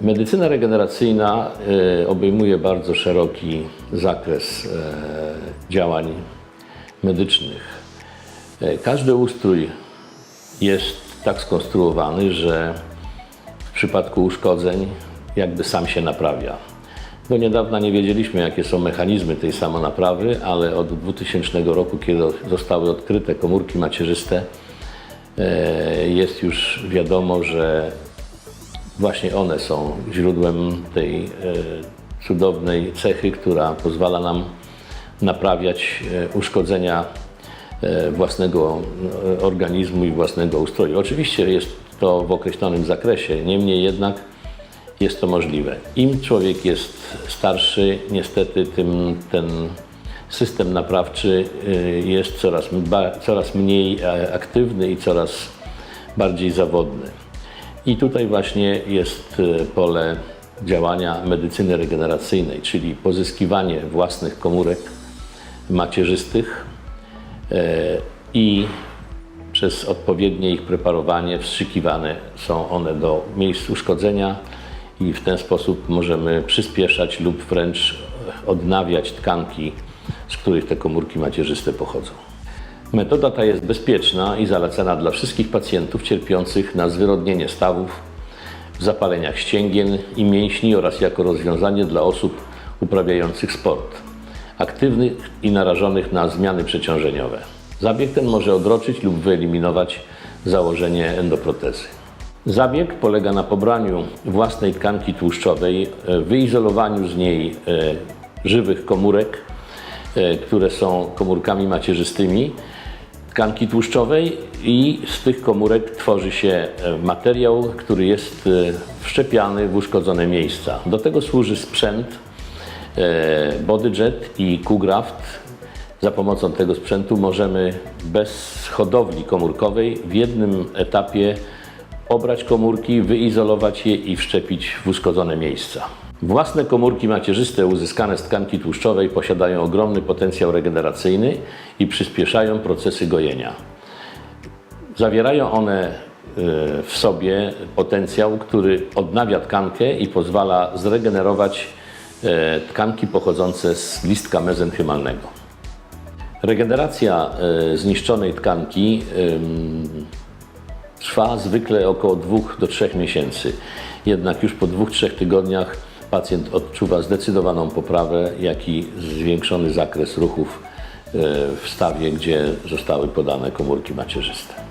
Medycyna regeneracyjna e, obejmuje bardzo szeroki zakres e, działań medycznych. E, Każdy ustrój jest tak skonstruowany, że w przypadku uszkodzeń jakby sam się naprawia. Do niedawna nie wiedzieliśmy, jakie są mechanizmy tej samonaprawy, ale od 2000 roku, kiedy zostały odkryte komórki macierzyste, jest już wiadomo, że właśnie one są źródłem tej e, cudownej cechy, która pozwala nam naprawiać e, uszkodzenia e, własnego organizmu i własnego ustroju. Oczywiście jest to w określonym zakresie, niemniej jednak jest to możliwe. Im człowiek jest starszy, niestety, tym ten system naprawczy jest coraz, coraz mniej aktywny i coraz bardziej zawodny. I tutaj właśnie jest y, pole działania medycyny regeneracyjnej, czyli pozyskiwanie własnych komórek macierzystych e, i przez odpowiednie ich preparowanie wstrzykiwane są one do miejsc uszkodzenia i w ten sposób możemy przyspieszać lub wręcz odnawiać tkanki, z których te komórki macierzyste pochodzą. Metoda ta jest bezpieczna i zalecana dla wszystkich pacjentów cierpiących na zwyrodnienie stawów, zapaleniach ścięgien i mięśni oraz jako rozwiązanie dla osób uprawiających sport, aktywnych i narażonych na zmiany przeciążeniowe. Zabieg ten może odroczyć lub wyeliminować założenie endoprotezy. Zabieg polega na pobraniu własnej tkanki tłuszczowej, e, wyizolowaniu z niej e, żywych komórek, e, które są komórkami macierzystymi, tkanki tłuszczowej i z tych komórek tworzy się e, materiał, który jest e, wszczepiany w uszkodzone miejsca. Do tego służy sprzęt e, BodyJet i QGraft. Za pomocą tego sprzętu możemy bez hodowli komórkowej w jednym etapie obrać komórki, wyizolować je i wszczepić w uszkodzone miejsca. Własne komórki macierzyste uzyskane z tkanki tłuszczowej posiadają ogromny potencjał regeneracyjny i przyspieszają procesy gojenia. Zawierają one y, w sobie potencjał, który odnawia tkankę i pozwala zregenerować e, tkanki pochodzące z listka mezenchymalnego. Regeneracja e, zniszczonej tkanki trwa zwykle około 2 do 3 miesięcy. Jednak już po 2-3 tygodniach pacjent odczuwa zdecydowaną poprawę, jak i zwiększony zakres ruchów e, w stawie, gdzie zostały podane komórki macierzyste.